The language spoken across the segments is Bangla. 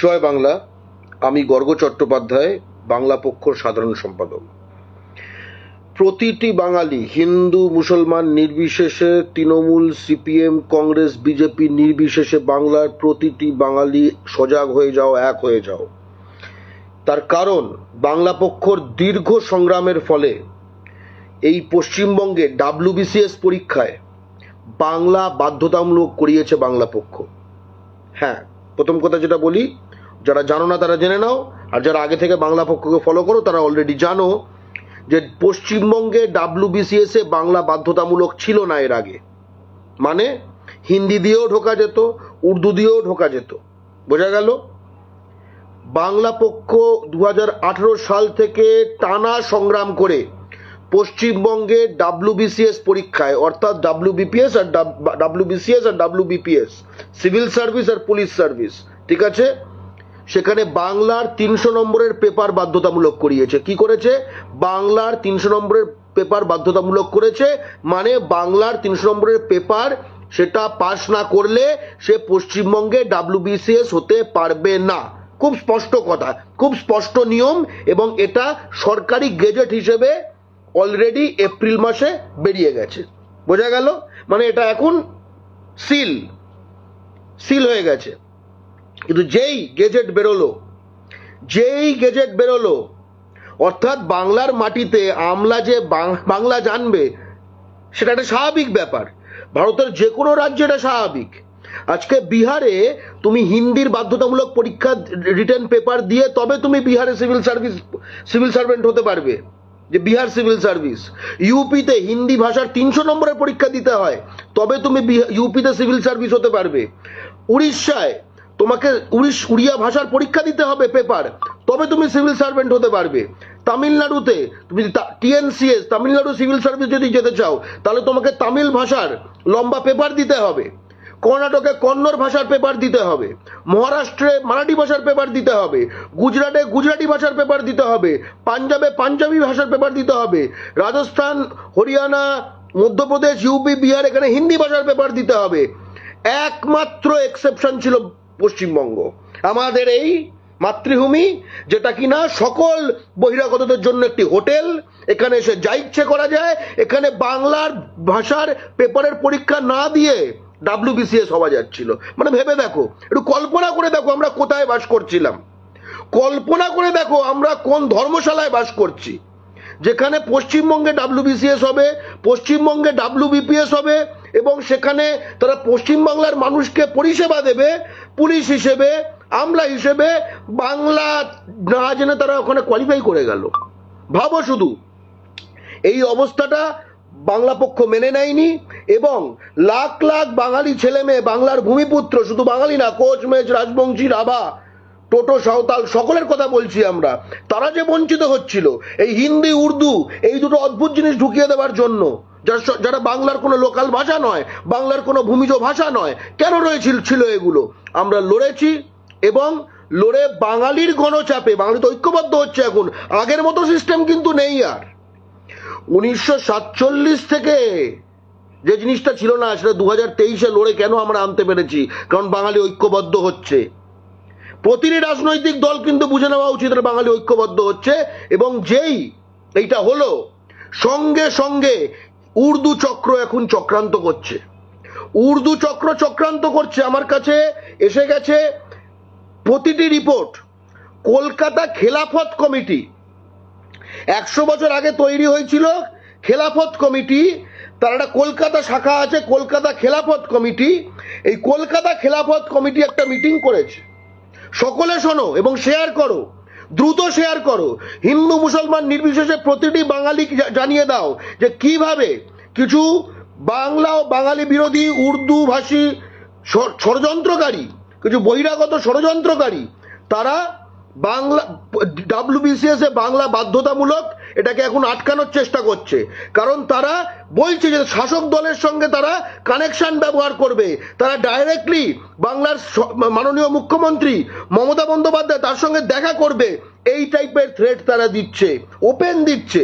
জয় বাংলা, আমি গর্গ চট্টোপাধ্যায়, বাংলা পক্ষর সাধারণ সম্পাদক। প্রতিটি বাঙালি, হিন্দু, মুসলমান, নির্বিশেষে তৃণমূল, সিপিএম, কংগ্রেস, বিজেপি, নির্বিশেষে বাংলার প্রতিটি বাঙালি সজাগ হয়ে যাও, এক হয়ে যাও। তার কারণ, বাংলা পক্ষর দীর্ঘ সংগ্রামের ফলে এই পশ্চিমবঙ্গে ডাব্লিউবিসিএস পরীক্ষায় বাংলা বাধ্যতামূলক করিয়েছে বাংলা পক্ষ। হ্যাঁ প্রথম কথা যেটা বলি যারা জানো না তারা জেনে নাও, আর যারা আগে থেকে বাংলা পক্ষকে ফলো করো, তারা অলরেডি জানো যে পশ্চিমবঙ্গে ডাব্লিউবিসিএস এ বাংলা বাধ্যতামূলক ছিল না এর আগে। মানে হিন্দি দিয়েও ঢোকা যেত, উর্দু দিয়েও ঢোকা যেত। বোঝা গেল? বাংলা পক্ষ দু হাজার আঠারো সাল থেকে টানা সংগ্রাম করে পশ্চিমবঙ্গে ডাব্লিউবিসিএস পরীক্ষায়, অর্থাৎ ডাব্লিউবিপিএস আর ডাব্লিউবিসিএস আর ডাব্লিউবিপিএস সিভিল সার্ভিস আর পুলিশ সার্ভিস, ঠিক আছে? সেখানে বাংলার তিনশো নম্বরের পেপার বাধ্যতামূলক করিয়েছে। কি করেছে? বাংলার তিনশো নম্বরের পেপার বাধ্যতামূলক করেছে মানে বাংলার তিনশো নম্বরের পেপার সেটা পাশ না করলে সে পশ্চিমবঙ্গে ডাব্লিউবিসিএস হতে পারবে না। খুব স্পষ্ট কথা, খুব স্পষ্ট নিয়ম এবং এটা সরকারি গেজেট হিসেবে অলরেডি এপ্রিল মাসে বেরিয়ে গেছে। বোঝা গেল? মানে এটা এখন সিল সিল হয়ে গেছে। কিন্তু যেই গেজেট বেরোলো, যেই গেজেট বেরোলো, অর্থাৎ বাংলার মাটিতে আমলা যে বাংলা জানবে, সেটা একটা স্বাভাবিক ব্যাপার। ভারতের যে কোনো রাজ্যে এটা স্বাভাবিক। আজকে বিহারে তুমি হিন্দির বাধ্যতামূলক পরীক্ষা রিটার্ন পেপার দিয়ে তবে তুমি বিহারে সিভিল সার্ভিস, সিভিল সার্ভেন্ট হতে পারবে, যে বিহার সিভিল সার্ভিস। ইউপিতে হিন্দি ভাষার তিনশো নম্বরের পরীক্ষা দিতে হয়, তবে তুমি ইউপিতে সিভিল সার্ভিস হতে পারবে। উড়িষ্যায় তোমাকে উড়িয়া ভাষার পরীক্ষা দিতে হবে পেপার তবে তুমি সিভিল সার্ভেন্ট হতে পারবে। তামিলনাড়ুতে তুমি টিএনসিএস তামিলনাড়ু সিভিল সার্ভিস যদি যেতে চাও, তাহলে তোমাকে তামিল ভাষার লম্বা পেপার দিতে হবে। কর্ণাটকে কন্নড় ভাষার পেপার দিতে হবে। মহারাষ্ট্রে মারাঠি ভাষার পেপার দিতে হবে। গুজরাটে গুজরাটি ভাষার পেপার দিতে হবে। পাঞ্জাবে পাঞ্জাবি ভাষার পেপার দিতে হবে। রাজস্থান, হরিয়ানা, মধ্যপ্রদেশ ইউপি বিহার এখানে হিন্দি ভাষার পেপার দিতে হবে। একমাত্র এক্সেপশন ছিল পশ্চিমবঙ্গ। আমাদের এই মাতৃভূমি, যেটা কিনা সকল বহিরাগতদের জন্য একটি হোটেল, এখানে এসে যা ইচ্ছে করা যায়, এখানে বাংলার ভাষার পেপারের পরীক্ষা না দিয়ে ডাব্লিউবিসিএস হওয়া যাচ্ছিল। মানে ভেবে দেখো, একটু কল্পনা করে দেখো আমরা কোথায় বাস করছিলাম। কল্পনা করে দেখো আমরা কোন ধর্মশালায় বাস করছি। যেখানে পশ্চিমবঙ্গে ডাব্লিউবিসিএস হবে, পশ্চিমবঙ্গে ডাব্লিউবিপিএস হবে, এবং সেখানে তারা পশ্চিমবাংলার মানুষকে পরিষেবা দেবে পুলিশ হিসেবে, আমলা হিসেবে বাংলা না জেনে তারা ওখানে কোয়ালিফাই করে গেল। ভাবো শুধু, এই অবস্থাটা বাংলা পক্ষ মেনে নেয়নি এবং লাখ লাখ বাঙালি ছেলে মেয়ে বাংলার ভূমিপুত্র, শুধু বাঙালি না কোচ মেচ রাজবংশী, রাভা টোটো, সাঁওতাল, সকলের কথা বলছি আমরা। তারা যে বঞ্চিত হচ্ছিল, এই হিন্দি, উর্দু, এই দুটো অদ্ভুত জিনিস ঢুকিয়ে দেওয়ার জন্য, যার বাংলার কোনো লোকাল ভাষা নয়, বাংলার কোনো ভূমিজ ভাষা নয়, কেন রয়েছিল, ছিল এগুলো? আমরা লড়েছি এবং লড়ে বাঙালির গণচাপে, বাঙালি তো ঐক্যবদ্ধ হচ্ছে এখন, আগের মতো সিস্টেম কিন্তু নেই আর। উনিশশো সাতচল্লিশ থেকে যে জিনিসটা ছিল না, সেটা দু হাজার তেইশে লড়ে কেন আমরা আনতে পেরেছি? কারণ বাঙালি ঐক্যবদ্ধ হচ্ছে। প্রতিটি রাজনৈতিক দল কিন্তু বুঝে নেওয়া উচিত বাঙালি ঐক্যবদ্ধ হচ্ছে এবং যেই এইটা হলো, সঙ্গে সঙ্গে উর্দু চক্র এখন চক্রান্ত করছে। উর্দু চক্র চক্রান্ত করছে, আমার কাছে এসে গেছে প্রতিটি রিপোর্ট। কলকাতা খেলাফত কমিটি, একশো বছর আগে তৈরি হয়েছিল খেলাফত কমিটি, তার একটা কলকাতা শাখা আছে, কলকাতা খেলাফত কমিটি। এই কলকাতা খেলাফত কমিটি একটা মিটিং করেছে। সকলে শোনো এবং শেয়ার করো। দ্রুত শেয়ার করো। হিন্দু, মুসলমান নির্বিশেষে প্রতিটি বাঙালি জানিয়ে দাও যে কীভাবে কিছু বাংলা ও বাঙালি বিরোধী উর্দু ভাষী ষড়যন্ত্রকারী, কিছু বহিরাগত ষড়যন্ত্রকারী, তারা বাংলা ডাব্লিউবিসিএস এ বাংলা বাধ্যতামূলক এটাকে এখন আটকানোর চেষ্টা করছে। কারণ তারা বলছে যে শাসক দলের সঙ্গে তারা কানেকশন ব্যবহার করবে। তারা ডাইরেক্টলি বাংলার মাননীয় মুখ্যমন্ত্রী মমতা বন্দ্যোপাধ্যায় তার সঙ্গে দেখা করবে। এই টাইপের থ্রেট তারা দিচ্ছে ওপেন দিচ্ছে।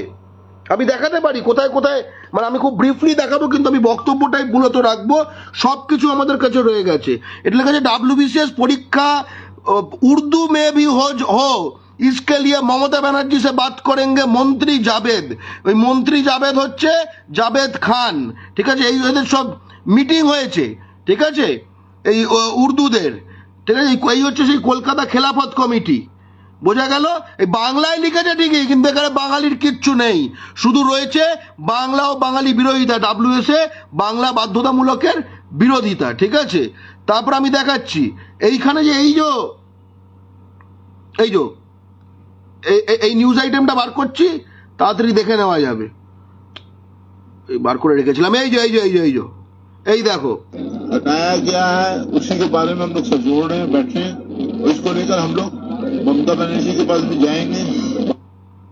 আমি দেখাতে পারি, কোথায় কোথায় মানে আমি খুব ব্রিফলি দেখাবো, কিন্তু আমি বক্তব্যটাই মূলত রাখব। সব কিছু আমাদের কাছে রয়ে গেছে। এটা লেখা আছে ডাব্লিউবিসিএস পরীক্ষা উর্দু মে বি হো। इसके लिए মমতা ব্যানার্জি সে বাত করেঙ্গে মন্ত্রী জাবেদ ওই মন্ত্রী জাবেদ হচ্ছে জাবেদ খান ঠিক আছে এই এদের সব মিটিং হয়েছে ঠিক আছে এই ও- উর্দুদের ঠিক আছে এই- এই হচ্ছে সেই কলকাতা খেলাফত কমিটি বোঝা গেল এই বাংলায় লিখেছে ঠিকই কিন্তু এখানে বাঙালির কিচ্ছু নেই শুধু রয়েছে বাংলা ও বাঙালি বিরোধিতা ডাব্লিউএস এ বাংলা বাধ্যতামূলকের বিরোধিতা ঠিক আছে তারপর আমি দেখাচ্ছি এইখানে যে এই যে এই যে এই- এই- এই নিউজ আইটেমটা বার করছি তাড়াতাড়ি দেখে নেওয়া যাবে এই বার করে রেখেছিলাম এই যে এই যে এই যে এই যে এই দেখো हटाया गया है उसी के बारे में हम लोग सब जोड़ रहे हैं बैठे हैं और इसको लेकर हम लोग ममता बनर्जी के पास भी जाएंगे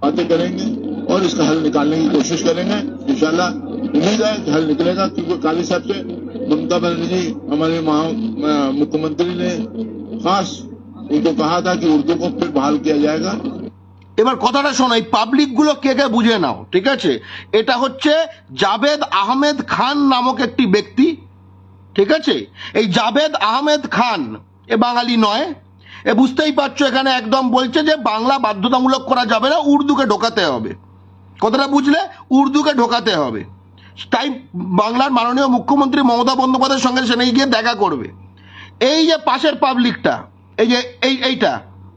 बातें करेंगे और इसका हल निकालने की कोशिश करेंगे इंशाल्लाह उम्मीद है कि हल निकलेगा क्योंकि काली साहब से ममता बनर्जी हमारे महा अ, मुख्यमंत्री ने खास उनको कहा था कि उर्दू को फिर बहाल किया जाएगा এবার কথাটা শোনো, এই পাবলিকগুলো কে কে বুঝে নাও, ঠিক আছে? এটা হচ্ছে জাবেদ আহমেদ খান নামক একটি ব্যক্তি, ঠিক আছে? এই জাবেদ আহমেদ খান, এ বাঙালি নয়, এ বুঝতেই পারছ এখানে একদম বলছে যে বাংলা বাধ্যতামূলক করা যাবে না, উর্দুকে ঢোকাতে হবে। কথাটা বুঝলে? উর্দুকে ঢোকাতে হবে। তাই বাংলার মাননীয় মুখ্যমন্ত্রী মমতা বন্দ্যোপাধ্যায়ের সঙ্গে সেখানে গিয়ে দেখা করবে। এই যে পাশের পাবলিকটা এই যে এই এইটা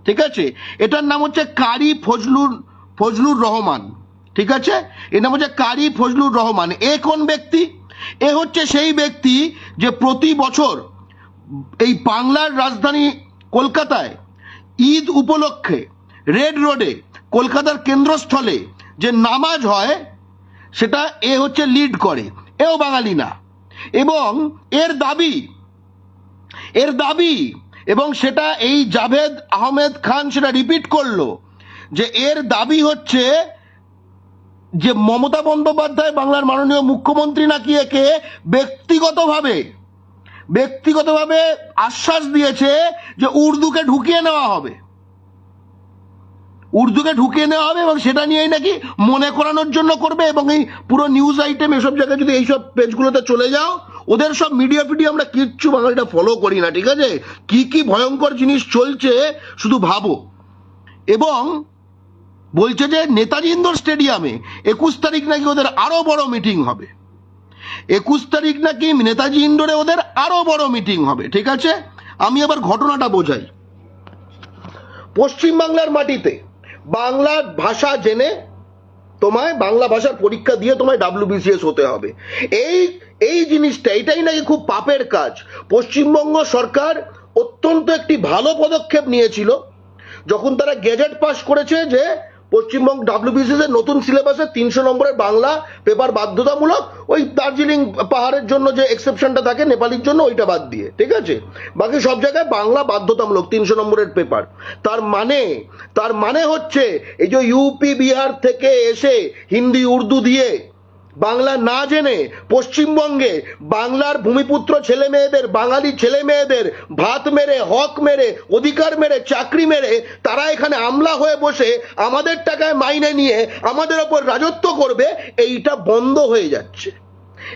ঠিক আছে? এটার নাম হচ্ছে কারি ফজলুর ফজলুর রহমান। ঠিক আছে? এর নাম হচ্ছে কারি ফজলুর রহমান। এ কোন ব্যক্তি? এ হচ্ছে সেই ব্যক্তি যে প্রতি বছর এই বাংলার রাজধানী কলকাতায় ঈদ উপলক্ষে রেড রোডে, কলকাতার কেন্দ্রস্থলে যে নামাজ হয়, সেটা এ হচ্ছে লিড করে। এও বাঙালি না। এবং এর দাবি এর দাবি এবং সেটা এই জাভেদ আহমেদ খান সেটা রিপিট করল যে এর দাবি হচ্ছে যে মমতা বন্দ্যোপাধ্যায় বাংলার মাননীয় মুখ্যমন্ত্রী নাকি একে ব্যক্তিগতভাবে ব্যক্তিগতভাবে আশ্বাস দিয়েছে যে উর্দুকে ঢুকিয়ে নেওয়া হবে। উর্দুকে ঢুকিয়ে নেওয়া হবে এবং সেটা নিয়েই নাকি মনে করানোর জন্য করবে এবং এই পুরো নিউজ আইটেম এসব জায়গায় যদি এইসব পেজগুলোতে চলে যাও ওদের সব মিডিয়া ফিডিয়া আমরা কিচ্ছু বাঙালিটা ফলো করি না, ঠিক আছে? কি কি ভয়ঙ্কর জিনিস চলছে শুধু ভাবো। এবং বলছে যে নেতাজি ইন্দোর স্টেডিয়ামে একুশ তারিখ নাকি ওদের আরও বড় মিটিং হবে। একুশ তারিখ নাকি নেতাজি ইন্দোরে ওদের আরও বড় মিটিং হবে, ঠিক আছে? আমি আবার ঘটনাটা বোঝাই। পশ্চিমবাংলার মাটিতে বাংলা ভাষা জেনে তোমায় বাংলা ভাষার পরীক্ষা দিয়ে তোমায় ডাব্লিউবিসিএস হতে হবে। এই এই জিনিসটা, এটাই নাকি খুব পাপের কাজ। পশ্চিমবঙ্গ সরকার অত্যন্ত একটি ভালো পদক্ষেপ নিয়েছিল, যখন তারা গেজেট পাস করেছে যে পশ্চিমবঙ্গ ডাব্লিউবিসিএস এর নতুন সিলেবাসে তিনশো নম্বরের বাংলা পেপার বাধ্যতামূলক ওই দার্জিলিং পাহাড়ের জন্য যে এক্সেপশনটা থাকে, নেপালির জন্য ওইটা বাদ দিয়ে, ঠিক আছে? বাকি সব জায়গায় বাংলা বাধ্যতামূলক তিনশো নম্বরের পেপার। তার মানে তার মানে হচ্ছে, এই যে ইউপি, বিহার থেকে এসে হিন্দি, উর্দু দিয়ে বাংলা না জেনে পশ্চিমবঙ্গে বাংলার ভূমিপুত্র ছেলে মেয়েদের বাঙালি ছেলে মেয়েদের ভাত মেরে, হক মেরে, অধিকার মেরে, চাকরি মেরে, তারা এখানে আমলা হয়ে বসে আমাদের টাকায় মাইনে নিয়ে আমাদের ওপর রাজত্ব করবে, এইটা বন্ধ হয়ে যাচ্ছে।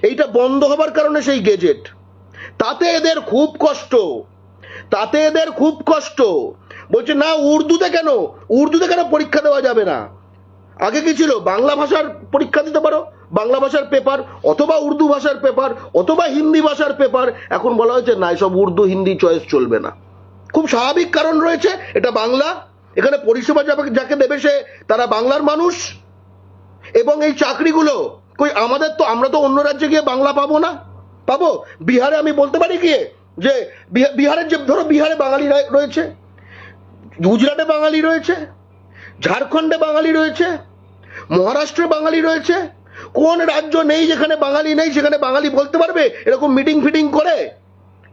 এইটা বন্ধ হবার কারণে সেই গেজেট। তাতে এদের খুব কষ্ট। তাতে এদের খুব কষ্ট। বলছে, না, উর্দুতে কেন? উর্দুতে কেন পরীক্ষা দেওয়া যাবে না? আগে কি ছিল? বাংলা ভাষার পরীক্ষা দিতে পারো? বাংলা ভাষার পেপার অথবা উর্দু ভাষার পেপার অথবা হিন্দি ভাষার পেপার এখন বলা হয়েছে, না সব উর্দু, হিন্দি চয়েস চলবে না। খুব স্বাভাবিক কারণ রয়েছে, এটা বাংলা। এখানে পরিষেবা যাকে দেবে সে, তারা বাংলার মানুষ। এবং এই চাকরিগুলো, কই, আমাদের তো, আমরা তো অন্য রাজ্যে গিয়ে বাংলা পাবো না। পাবো? বিহারে আমি বলতে পারি গিয়ে যে বিহারের যে, ধরো, বিহারে বাঙালি রয়েছে। গুজরাটে বাঙালি রয়েছে। ঝাড়খণ্ডে বাঙালি রয়েছে। মহারাষ্ট্রে বাঙালি রয়েছে? কোন রাজ্য নেই যেখানে বাঙালি নেই, সেখানে বাঙালি বলতে পারবে? এরকম মিটিং ফিটিং করে?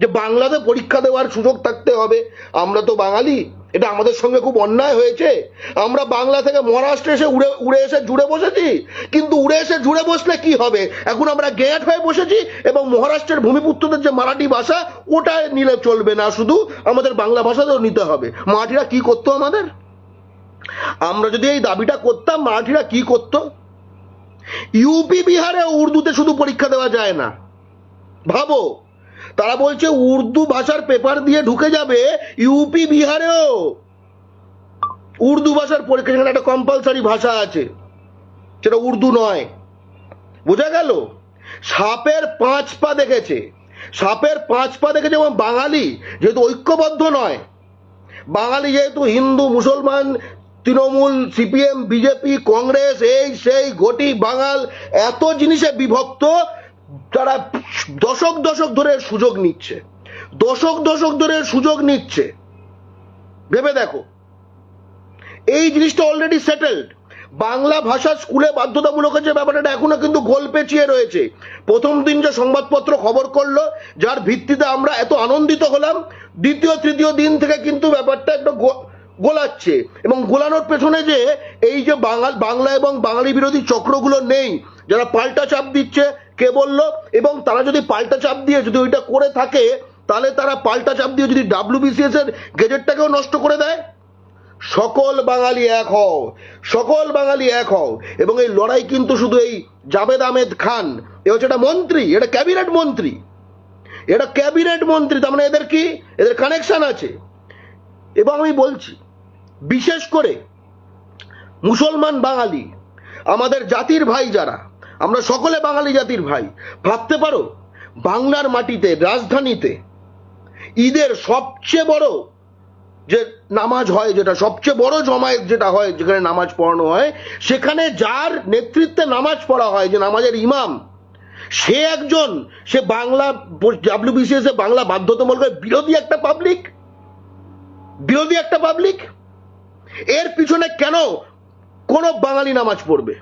যে বাংলাতে পরীক্ষা দেওয়ার সুযোগ থাকতে হবে। আমরা তো বাঙালি। এটা আমাদের সঙ্গে খুব অন্যায় হয়েছে। আমরা বাংলা থেকে মহারাষ্ট্রে এসে উড়ে উড়ে এসে জুড়ে বসেছি। কিন্তু উড়ে এসে জুড়ে বসলে কি হবে? এখন আমরা গেট হয়ে বসেছি এবং মহারাষ্ট্রের ভূমিপুত্রদের যে মারাঠি ভাষা ওটা নিলে চলবে না। শুধু আমাদের বাংলা ভাষাতেও নিতে হবে। মারাঠিরা কি করতো আমাদের? আমরা যদি এই দাবিটা করতাম, মারাঠিরা কি করতো? ইউপি বিহারে উর্দুতে শুধু পরীক্ষা দেওয়া যায় না। ভাবো, তারা বলছে উর্দু ভাষার পেপার দিয়ে ঢুকে যাবে ইউপি বিহারেও। উর্দু ভাষার পরীক্ষা, সেখানে একটা কম্পালসারি ভাষা আছে। সেটা উর্দু নয়। বোঝা গেল? সাপের পাঁচ পা দেখেছে। সাপের পাঁচ পা দেখেছে এবং বাঙালি যেহেতু ঐক্যবদ্ধ নয়, বাঙালি যেহেতু হিন্দু, মুসলমান তৃণমূল, সিপিএম, বিজেপি, কংগ্রেস, এই সেই ঘটি বাঙাল এত জিনিসে বিভক্ত, তারা দশক দশক ধরে সুযোগ নিচ্ছে। দশক দশক ধরে সুযোগ নিচ্ছে। ভেবে দেখো। এই জিনিসটা অলরেডি সেটেলড বাংলা ভাষা স্কুলে বাধ্যতামূলক হচ্ছে ব্যাপারটা এখনও কিন্তু গোল পেঁচিয়ে রয়েছে। প্রথম দিন যে সংবাদপত্র খবর করল, যার ভিত্তিতে আমরা এত আনন্দিত হলাম, দ্বিতীয়, তৃতীয় দিন থেকে কিন্তু ব্যাপারটা একটু গোলাচ্ছে। এবং গোলানোর পেছনে যে এই যে বাঙাল, বাংলা এবং বাঙালি বিরোধী চক্রগুলো নেই, যারা পাল্টা চাপ দিচ্ছে, কে বলল? এবং তারা যদি পাল্টা চাপ দিয়ে যদি ওইটা করে থাকে, তাহলে তারা পাল্টা চাপ দিয়ে যদি ডাব্লিউবিসিএস এর গেজেটটাকেও নষ্ট করে দেয়? সকল বাঙালি এক হও, সকল বাঙালি এক হও। এবং এই লড়াই কিন্তু শুধু এই জাভেদ আহমেদ খান, এ হচ্ছে এটা মন্ত্রী, এটা ক্যাবিনেট মন্ত্রী। এটা ক্যাবিনেট মন্ত্রী, তার মানে এদের কি? এদের কানেকশন আছে। এবং আমি বলছি বিশেষ করে মুসলমান বাঙালি, আমাদের জাতির ভাই যারা, আমরা সকলে বাঙালি জাতির ভাই, ভাবতে পারো, বাংলার মাটিতে, রাজধানীতে ঈদের সবচেয়ে বড় যে নামাজ হয়, যেটা সবচেয়ে বড় জমায়েত যেটা হয়, যেখানে নামাজ পড়ানো হয়, সেখানে যার নেতৃত্বে নামাজ পড়া হয়, যে নামাজের ইমাম, সে একজন, সে বাংলা ডাব্লিউবিসিএস এ বাংলা বাধ্যতামূলক বিরোধী একটা পাবলিক বিরোধী একটা পাবলিক এর পিছনে কেন কোন বাঙালি নামাজ পড়বে?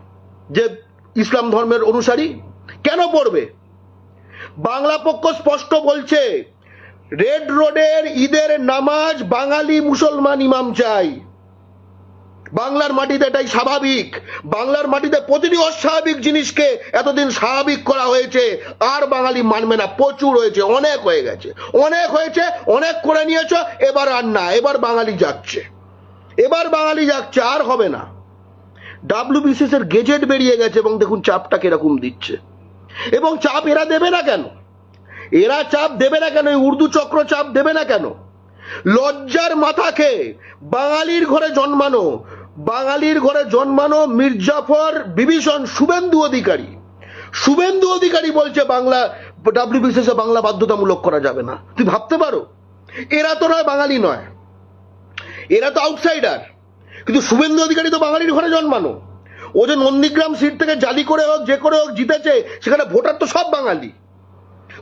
যে ইসলাম ধর্মের অনুসারী কেন পড়বে? বাংলা পক্ষ স্পষ্ট বলছে, রেড রোডের ঈদের নামাজ বাঙালি মুসলমান ইমাম চাই। বাংলার মাটিতে এটাই স্বাভাবিক। বাংলার মাটিতে প্রতিটি অস্বাভাবিক জিনিসকে এতদিন স্বাভাবিক করা হয়েছে, আর বাঙালি মানবে না। প্রচুর হয়েছে, অনেক হয়ে গেছে। অনেক হয়েছে, অনেক করে নিয়েছ, এবার আর না, এবার বাঙালি যাচ্ছে। এবার বাঙালি যাচ্ছে আর হবে না। ডাব্লিউবিসিএস এর গেজেট বেরিয়ে গেছে এবং দেখুন চাপটা কীরকম দিচ্ছে। এবং চাপ এরা দেবে না কেন? এরা চাপ দেবে না কেন? উর্দু চক্র চাপ দেবে না কেন? লজ্জার মাথা খেয়ে বাঙালির ঘরে জন্মানো, বাঙালির ঘরে জন্মানো মির্জাফর বিভীষণ শুভেন্দু অধিকারী। শুভেন্দু অধিকারী বলছে বাংলা ডাব্লিউবিসিএস বাংলা বাধ্যতামূলক করা যাবে না। তুই ভাবতে পারো? এরা তো নয় বাঙালি নয়। এরা তো আউটসাইডার কিন্তু শুভেন্দু অধিকারী তো বাঙালির ঘরে জন্মানো। ও যে নন্দীগ্রাম সিট থেকে জালি করে হোক, যে করে হোক জিতেছে, সেখানে ভোটার তো সব বাঙালি।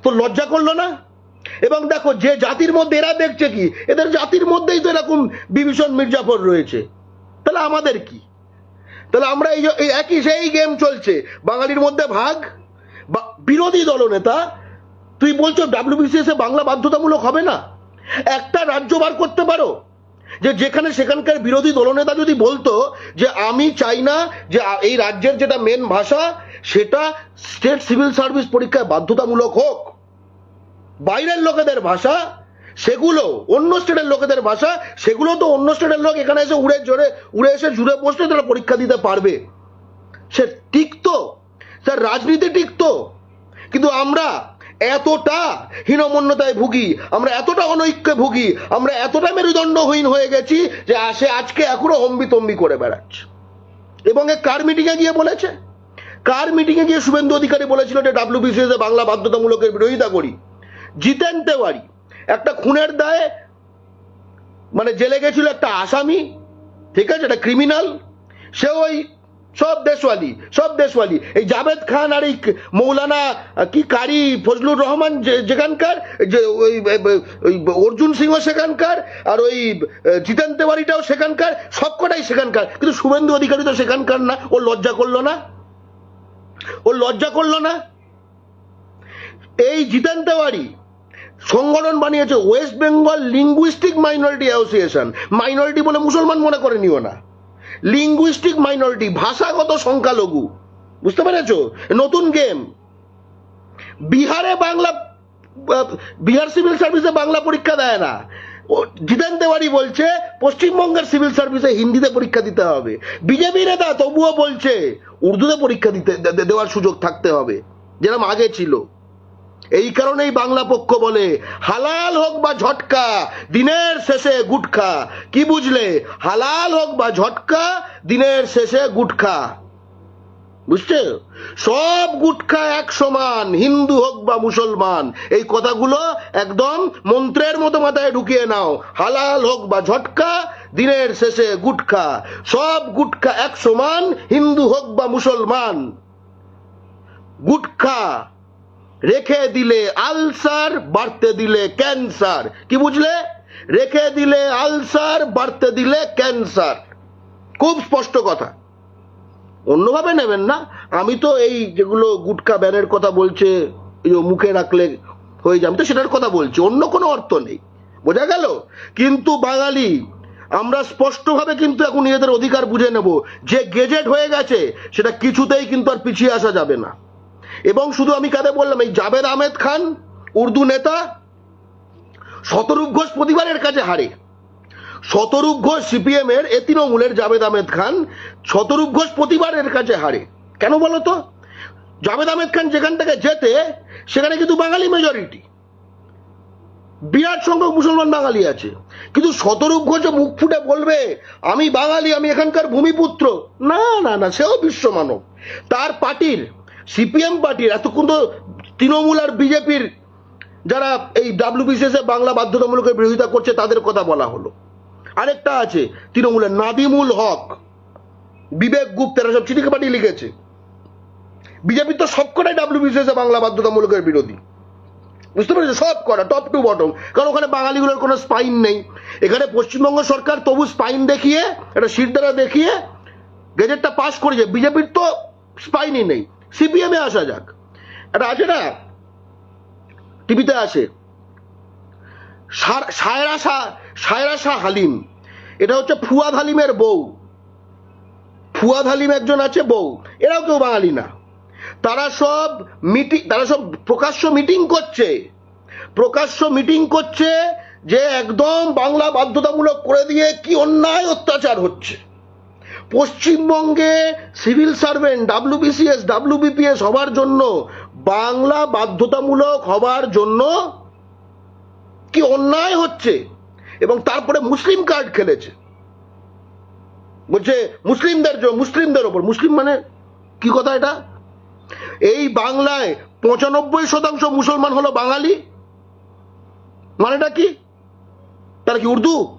তো লজ্জা করল না? এবং দেখো, যে জাতির মধ্যে এরা দেখছে কি, এদের জাতির মধ্যেই তো এরকম বিভীষণ মির্জাফর রয়েছে। তাহলে আমাদের কি? তাহলে আমরা এই একই সেই গেম চলছে। বাঙালির মধ্যে ভাগ, বা বিরোধী দলনেতা তুই বলছো ডাব্লিউবিসিএস বাংলা বাধ্যতামূলক হবে না? একটা রাজ্য বার করতে পারো? যে যেখানে সেখানকার বিরোধী দলনেতা যদি বলতো যে আমি চাই না যে এই রাজ্যের যেটা মেন ভাষা, সেটা স্টেট সিভিল সার্ভিস পরীক্ষায় বাধ্যতামূলক হোক। বাইরের লোকেদের ভাষা, সেগুলো অন্য স্টেটের লোকেদের ভাষা, সেগুলো তো অন্য স্টেটের লোক এখানে এসে উড়ে জোরে, উড়ে এসে জুড়ে বসলে তারা পরীক্ষা দিতে পারবে। সে টিকতো স্যার রাজনীতি টিকতো কিন্তু আমরা এতটা হীনমন্যতায় ভুগি, আমরা এতটা অনৈক্যে ভুগি, আমরা এতটা মেরুদণ্ডহীন হয়ে গেছি যে আসে আজকে এখনও হম্বি তম্বি করে বেড়াচ্ছে। এবং এ কার মিটিংয়ে গিয়ে বলেছে? কার মিটিংয়ে গিয়ে শুভেন্দু অধিকারী বলেছিল যে ডাব্লিউবিসিএস এ বাংলা বাধ্যতামূলকের বিরোধিতা করি। জিতেন তেওয়ারি, একটা খুনের দায়ে মানে জেলে গেছিল একটা আসামি, ঠিক আছে, একটা ক্রিমিনাল সে ওই সব দেশওয়ালি সব দেশওয়ালি। এই জাভেদ খান আর এই মৌলানা কি কারি ফজলুর রহমান যেখানকার, যে ওই অর্জুন সিংহ সেখানকার, আর ওই জিতেন তেওয়ারিটাও সেখানকার, সবকটাই সেখানকার। কিন্তু শুভেন্দু অধিকারী তো সেখানকার না। ও লজ্জা করল না? ও লজ্জা করল না? এই জিতেন তেওয়ারি সংগঠন বানিয়েছে West Bengal linguistic minority association minority বলে মুসলমান মনে করে নিও না। লিঙ্গুইস্টিক মাইনরিটি ভাষাগত সংখ্যালঘু। বুঝতে পেরেছ? নতুন গেম বিহারে বাংলা বিহার সিভিল সার্ভিসে বাংলা পরীক্ষা দেয় না। জিতেন তেওয়ারি বলছে, পশ্চিমবঙ্গের সিভিল সার্ভিসে হিন্দিতে পরীক্ষা দিতে হবে। বিজেপি নেতা তবুও বলছে, উর্দুতে পরীক্ষা দিতে দেওয়ার সুযোগ থাকতে হবে। যেরকম আগে ছিল। এই কারণেই বাংলা পক্ষ বলে, হালাল হোক বা ঝটকা, দিনের শেষে গুটখা। কি বুঝলে? হালাল হোক বা ঝটকা, দিনের শেষে গুটখা। বুঝছে সব গুটখা এক সমান, হিন্দু হোক বা মুসলমান। এই কথাগুলো একদম মন্ত্রের মতো মাথায় ঢুকিয়ে নাও। হালাল হোক বা ঝটকা, দিনের শেষে গুটখা। সব গুটখা এক সমান, হিন্দু হোক বা মুসলমান। গুটখা। রেখে দিলে আলসার, বাড়তে দিলে ক্যান্সার। কি বুঝলে? রেখে দিলে আলসার, বাড়তে দিলে ক্যান্সার। খুব স্পষ্ট কথা। অন্যভাবে নেবেন না। আমি তো এই যেগুলো গুটকা ব্যানের কথা বলছে মুখে রাখলে হয়ে যাবে তো সেটার কথা বলছি। অন্য কোনো অর্থ নেই। বোঝা গেল? কিন্তু বাঙালি, আমরা স্পষ্টভাবে কিন্তু এখন নিজেদের অধিকার বুঝে নেব। যে গেজেট হয়ে গেছে, সেটা কিছুতেই কিন্তু আর পিছিয়ে আসা যাবে না। এবং শুধু আমি কাদের বললাম, এই জাভেদ আহমেদ খান, উর্দু নেতা, শতরূপ ঘোষ প্রতিবারের কাছে হারে। শতরূপ ঘোষ সিপিএম এর, এ তৃণমূলের জাভেদ আহমেদ খান, শতরূপ ঘোষ প্রতিবারের কাছে হারে। কেন বলো তো? জাভেদ আহমেদ খান যেখান থেকে যেতে, সেখানে কিন্তু বাঙালি মেজরিটি বিরাট সংখ্যক মুসলমান বাঙালি আছে। কিন্তু শতরূপ ঘোষ মুখ ফুটে বলবে, আমি বাঙালি, আমি এখানকার ভূমিপুত্র। না না না, সেও বিশ্ব মানব। তার পার্টির সিপিএম পার্টির, এতক্ষণ তো তৃণমূল আর বিজেপির যারা এই ডাব্লিউবিসিএস বাংলা বাধ্যতামূলকের বিরোধিতা করছে, তাদের কথা বলা হলো। আরেকটা আছে, তৃণমূলের নাদিমুল হক, বিবেক গুপ্ত, এরা সব চিঠিকে পাঠিয়ে লিখেছে। বিজেপির তো সবকটাই ডাব্লিউবিসিএস বাংলা বাধ্যতামূলকের বিরোধী। বুঝতে পেরেছ? সব করা টপ টু বটম কারণ ওখানে বাঙালিগুলোর কোনো স্পাইন নেই। এখানে পশ্চিমবঙ্গ সরকার তবু স্পাইন দেখিয়ে, একটা দ্বারা দেখিয়ে, গেজেটটা পাস করেছে। বিজেপির তো স্পাইনই নেই। সিপিএম আসা যাক। এটা আছে না? টিভিতে আসে। সায়রা শাহ সায়রা শাহ হালিম। এটা হচ্ছে ফুয়াদ হালিমের বউ। ফুয়াদ হালিম একজন আছে বউ। এরাও কেউ বাঙালি না। তারা সব মিটিং তারা সব প্রকাশ্য মিটিং করছে। প্রকাশ্য মিটিং করছে যে একদম বাংলা বাধ্যতামূলক করে দিয়ে কি অন্যায় অত্যাচার হচ্ছে। পশ্চিমবঙ্গে সিভিল সার্ভেন্ট ডাব্লিউবিসিএস ডাব্লিউবিপিএস হবার জন্য, বাংলা বাধ্যতামূলক হবার জন্য কি অন্যায় হচ্ছে? এবং তারপরে মুসলিম কার্ড খেলেছে। বলছে মুসলিমদের মুসলিমদের ওপর। মুসলিম মানে কি কথা এটা? এই বাংলায় পঁচানব্বই শতাংশ মুসলমান হলো বাঙালি। মানেটা কি? তারা কি উর্দু?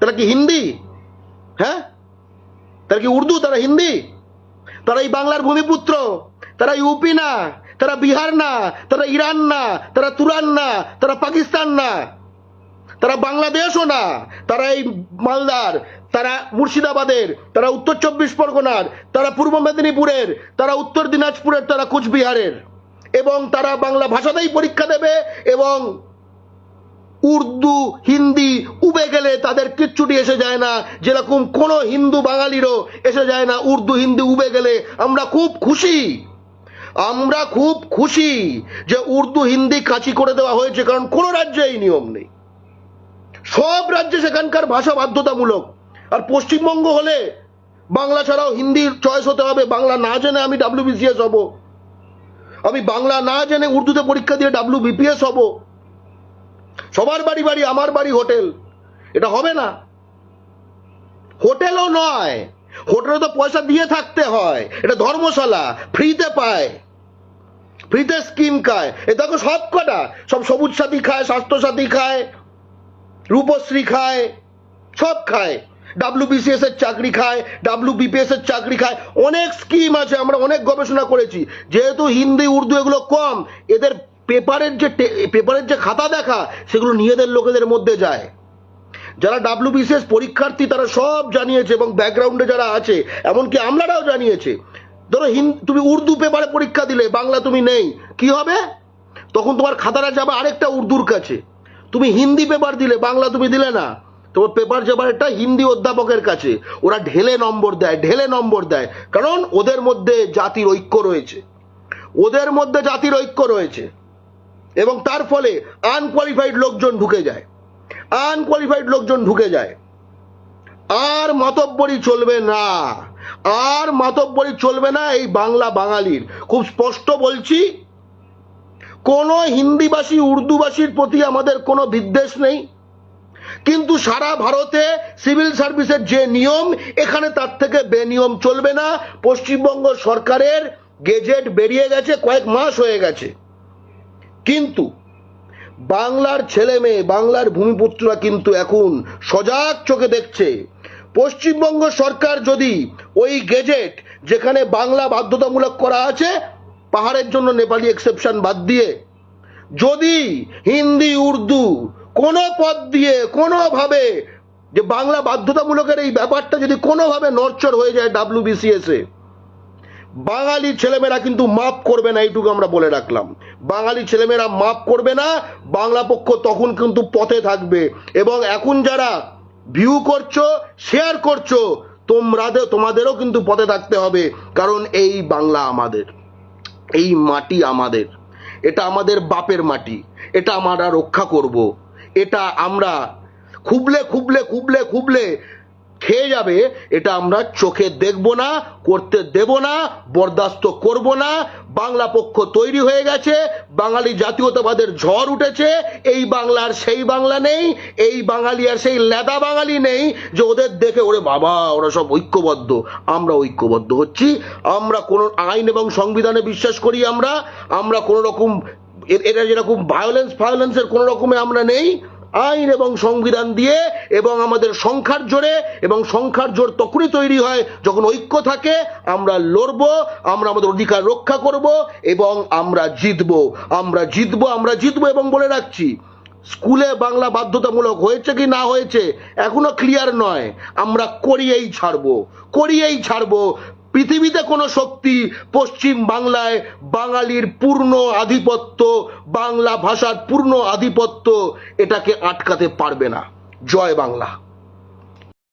তারা কি হিন্দি? হ্যাঁ? তারা কি উর্দু, তারা হিন্দি? তারা এই বাংলার ভূমিপুত্র, তারা ইউপি না, তারা বিহার না, তারা ইরান না, তারা তুরান না, তারা পাকিস্তান না, তারা বাংলাদেশও না, তারা এই মালদার, তারা মুর্শিদাবাদের, তারা উত্তর চব্বিশ পরগনার, তারা পূর্ব মেদিনীপুরের, তারা উত্তর দিনাজপুরের, তারা কুচবিহারের। এবং তারা বাংলা ভাষাতেই পরীক্ষা দেবে এবং উর্দু, হিন্দি, উবে গেলে তাদের কিচ্ছুটি এসে যায় না। যেরকম কোনো হিন্দু বাঙালিরও এসে যায় না, উর্দু, হিন্দি, উবে গেলে। আমরা খুব খুশি। আমরা খুব খুশি যে উর্দু, হিন্দি কাচি করে দেওয়া হয়েছে, কারণ কোনো রাজ্যে এই নিয়ম নেই। সব রাজ্যে সেখানকার ভাষা বাধ্যতামূলক। আর পশ্চিমবঙ্গ হলে বাংলা ছাড়াও হিন্দির চয়েস হতে হবে। বাংলা না জেনে আমি ডাব্লিউবিসিএস হব। আমি বাংলা না জেনে উর্দুতে পরীক্ষা দিয়ে ডাব্লিউ বিপিএস হব। সবার বাড়ি বাড়ি, আমার বাড়ি হোটেল। এটা হবে না। হোটেলও নয়। হোটেলে তো পয়সা দিয়ে থাকতে হয়। এটা ধর্মশালা। ফ্রিতে পায়। ফ্রিতে স্কিম খায়। এ দেখো সব কটা। সব সবুজ সাথী খায়, স্বাস্থ্য সাথী খায়, রূপশ্রী খায়, সব খায়। ডাব্লু ডাব্লিউবিসিএস এর চাকরি খায় ডাব্লু ডাব্লিউবিপিএস এর চাকরি খায়। অনেক স্কিম আছে, আমরা অনেক গবেষণা করেছি। যেহেতু হিন্দি, উর্দু এগুলো কম, এদের পেপারের যে পেপারের যে খাতা দেখা, সেগুলো নিজেদের লোকেদের মধ্যে যায়। যারা ডাব্লিউবিসিএস পরীক্ষার্থী, তারা সব জানিয়েছে এবং ব্যাকগ্রাউন্ডে যারা আছে, এমনকি আমলারাও জানিয়েছে। ধরো হিন- তুমি উর্দু পেপারে পরীক্ষা দিলে, বাংলা তুমি নেই, কি হবে? তখন তোমার খাতাটা যাবে আরেকটা উর্দুর কাছে। তুমি হিন্দি পেপার দিলে, বাংলা তুমি দিলে না। তোমার পেপার যাবার একটা হিন্দি অধ্যাপকের কাছে। ওরা ঢেলে নম্বর দেয়, ঢেলে নম্বর দেয়। কারণ ওদের মধ্যে জাতির ঐক্য রয়েছে। ওদের মধ্যে জাতির ঐক্য রয়েছে। এবং তার ফলে আনকোয়ালিফাইড লোকজন ঢুকে যায়। আনকোয়ালিফাইড লোকজন ঢুকে যায়। আর মাতব্বরি চলবে না। আর মাতব্বরি চলবে না এই বাংলা বাঙালির। খুব স্পষ্ট বলছি, কোনো হিন্দিভাষী, উর্দুভাষীর প্রতি আমাদের কোনো বিদ্বেষ নেই। কিন্তু সারা ভারতে সিভিল সার্ভিসের যে নিয়ম, এখানে তার থেকে বেনিয়ম চলবে না। পশ্চিমবঙ্গ সরকারের গেজেট বেরিয়ে গেছে, কয়েক মাস হয়ে গেছে। কিন্তু বাংলার ছেলে মেয়ে, বাংলার ভূমিপুত্ররা কিন্তু এখন সজাগ চোখে দেখছে। পশ্চিমবঙ্গ সরকার যদি ওই গেজেট যেখানে বাংলা বাধ্যতামূলক করা আছে, পাহাড়ের জন্য নেপালি এক্সেপশন বাদ দিয়ে, যদি হিন্দি, উর্দু কোনো পদ দিয়ে কোনোভাবে যে বাংলা বাধ্যতামূলকের এই ব্যাপারটা যদি কোনোভাবে নরচর হয়ে যায় ডাব্লিউবিসিএস বাঙালি ছেলেমেয়েরা কিন্তু মাপ করবে না, এইটুকু আমরা বলে রাখলাম। বাঙালি ছেলেমেয়েরা মাপ করবে না, বাংলা পক্ষ তখন কিন্তু পথে থাকবে। এবং এখন যারা ভিউ করছ শেয়ার করছ তোমরাদের তোমাদেরও কিন্তু পথে থাকতে হবে, কারণ এই বাংলা আমাদের, এই মাটি আমাদের। এটা আমাদের বাপের মাটি, এটা আমরা রক্ষা করব। এটা আমরা খুবলে খুবলে খুবলে খুবলে খেয়ে যাবে, এটা আমরা চোখে দেখব না, করতে দেব না, বরদাস্ত করব না, বাংলা পক্ষ তৈরি হয়ে গেছে, বাঙালি জাতীয়তাবাদের ঝড় উঠেছে, এই বাংলার সেই বাংলা নেই, এই বাঙালি আর সেই লেদা বাঙালি নেই, যে ওদের দেখে ওরে বাবা, ওরা সব ঐক্যবদ্ধ। আমরা ঐক্যবদ্ধ হচ্ছি, আমরা কোনো আইন এবং সংবিধানে বিশ্বাস করি আমরা আমরা কোনো রকম এটা যেরকম ভায়োলেন্স ফায়োলেন্সের কোনো রকমে আমরা নেই আইন এবং সংবিধান দিয়ে এবং আমাদের সংখ্যার জোরে এবং সংখ্যার জোর তখনই তৈরি হয় যখন ঐক্য থাকে, আমরা লড়বো, আমরা আমাদের অধিকার রক্ষা করব এবং আমরা জিতবো। আমরা জিতবো আমরা জিতবো এবং বলে রাখছি, স্কুলে বাংলা বাধ্যতামূলক হয়েছে কি না হয়েছে এখনও ক্লিয়ার নয়। আমরা করিয়েই ছাড়বো করিয়েই ছাড়বো। পৃথিবীতে কোনো শক্তি পশ্চিম বাংলায় বাঙালির পূর্ণ আধিপত্য, বাংলা ভাষার পূর্ণ আধিপত্য এটাকে আটকাতে পারবে না। জয় বাংলা।